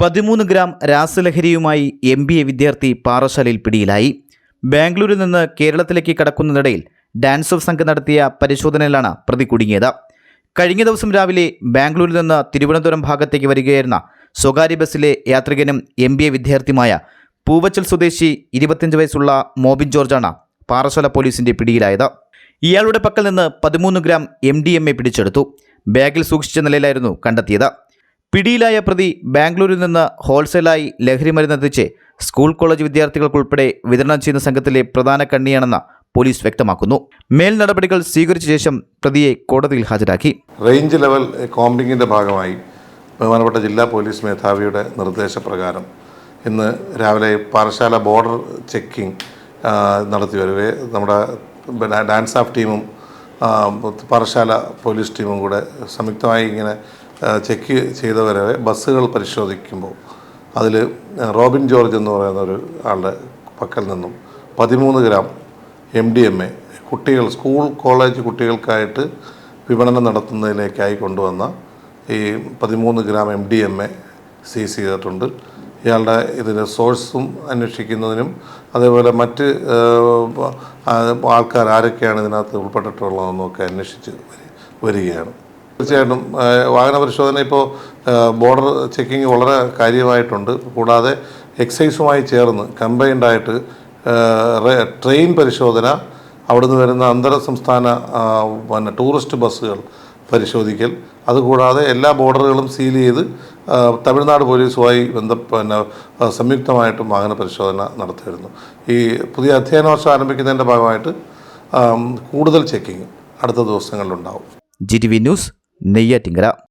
പതിമൂന്ന് ഗ്രാം രാസലഹരിയുമായി M B A വിദ്യാർത്ഥി പാറശാലയിൽ പിടിയിലായി. ബാംഗ്ലൂരിൽ നിന്ന് കേരളത്തിലേക്ക് കടക്കുന്നതിനിടയിൽ ഡാൻസ് ഓഫ് സംഘം നടത്തിയ പരിശോധനയിലാണ് പ്രതി കുടുങ്ങിയത്. കഴിഞ്ഞ ദിവസം രാവിലെ ബാംഗ്ലൂരിൽ നിന്ന് തിരുവനന്തപുരം ഭാഗത്തേക്ക് വരികയായിരുന്ന സ്വകാര്യ ബസ്സിലെ യാത്രികനും എം ബി എ വിദ്യാർത്ഥിയുമായ പൂവച്ചൽ സ്വദേശി ഇരുപത്തിയഞ്ച് വയസ്സുള്ള മോബിൻ ജോർജാണ് പാറശാല പോലീസിന്റെ പിടിയിലായത്. ഇയാളുടെ പക്കൽ നിന്ന് പതിമൂന്ന് gram M D M A പിടിച്ചെടുത്തു. ബാഗിൽ സൂക്ഷിച്ച നിലയിലായിരുന്നു കണ്ടെത്തിയത്. പിടിയിലായ പ്രതി ബാംഗ്ലൂരിൽ നിന്ന് ഹോൾസെയിലായി ലഹരി മരുന്നെത്തിച്ച് സ്കൂൾ കോളേജ് വിദ്യാർത്ഥികൾക്കുൾപ്പെടെ വിതരണം ചെയ്യുന്ന സംഘത്തിലെ പ്രധാന കണ്ണിയാണെന്ന് പോലീസ് വ്യക്തമാക്കുന്നു. മേൽ നടപടികൾ സ്വീകരിച്ച ശേഷം പ്രതിയെ കോടതിയിൽ ഹാജരാക്കി. റേഞ്ച് ലെവൽ കോമ്പിങ്ങിന്റെ ഭാഗമായി ബഹുമാനപ്പെട്ട ജില്ലാ പോലീസ് മേധാവിയുടെ നിർദ്ദേശപ്രകാരം ഇന്ന് രാവിലെ പാറശാല ബോർഡർ ചെക്കിംഗ് നടത്തി വരവേ. നമ്മുടെ ഡാൻസ് ഓഫ് ടീമും പാറശാല പോലീസ് ടീമും കൂടെ സംയുക്തമായി ഇങ്ങനെ ചെക്ക് ചെയ്ത വരവേ ബസ്സുകൾ പരിശോധിക്കുമ്പോൾ അതിൽ റോബിൻ ജോർജ് എന്ന് പറയുന്ന ഒരു ആളുടെ പക്കൽ നിന്നും പതിമൂന്ന് gram M D M A കുട്ടികൾ സ്കൂൾ കോളേജ് കുട്ടികൾക്കായിട്ട് വിപണനം നടത്തുന്നതിലേക്കായി കൊണ്ടുവന്ന ഈ പതിമൂന്ന് gram M D M A seize ചെയ്തിട്ടുണ്ട്. ഇയാളുടെ ഇതിന്റെ സോഴ്സും അന്വേഷിക്കുന്നതിനും അതേപോലെ മറ്റ് ആൾക്കാർ ആരൊക്കെയാണ് ഇതിനകത്ത് ഉൾപ്പെട്ടിട്ടുള്ളതെന്നൊക്കെ അന്വേഷിച്ച് വരികയാണ്. തീർച്ചയായിട്ടും വാഹന പരിശോധന ഇപ്പോൾ ബോർഡർ ചെക്കിങ് വളരെ കാര്യമായിട്ടുണ്ട്. കൂടാതെ എക്സൈസുമായി ചേർന്ന് കമ്പൈൻഡായിട്ട് ട്രെയിൻ പരിശോധന അവിടുന്ന് വരുന്ന അന്തർ സംസ്ഥാന പിന്നെ ടൂറിസ്റ്റ് ബസ്സുകൾ പരിശോധിക്കൽ. അതുകൂടാതെ എല്ലാ ബോർഡറുകളും സീൽ ചെയ്ത് തമിഴ്നാട് പോലീസുമായി ബന്ധ പിന്നെ സംയുക്തമായിട്ടും വാഹന പരിശോധന നടത്തിയിരുന്നു. ഈ പുതിയ അധ്യയന വർഷം ആരംഭിക്കുന്നതിന്റെ ഭാഗമായിട്ട് കൂടുതൽ ചെക്കിങ് അടുത്ത ദിവസങ്ങളിലുണ്ടാവും. G T V news နေရတင်ကြ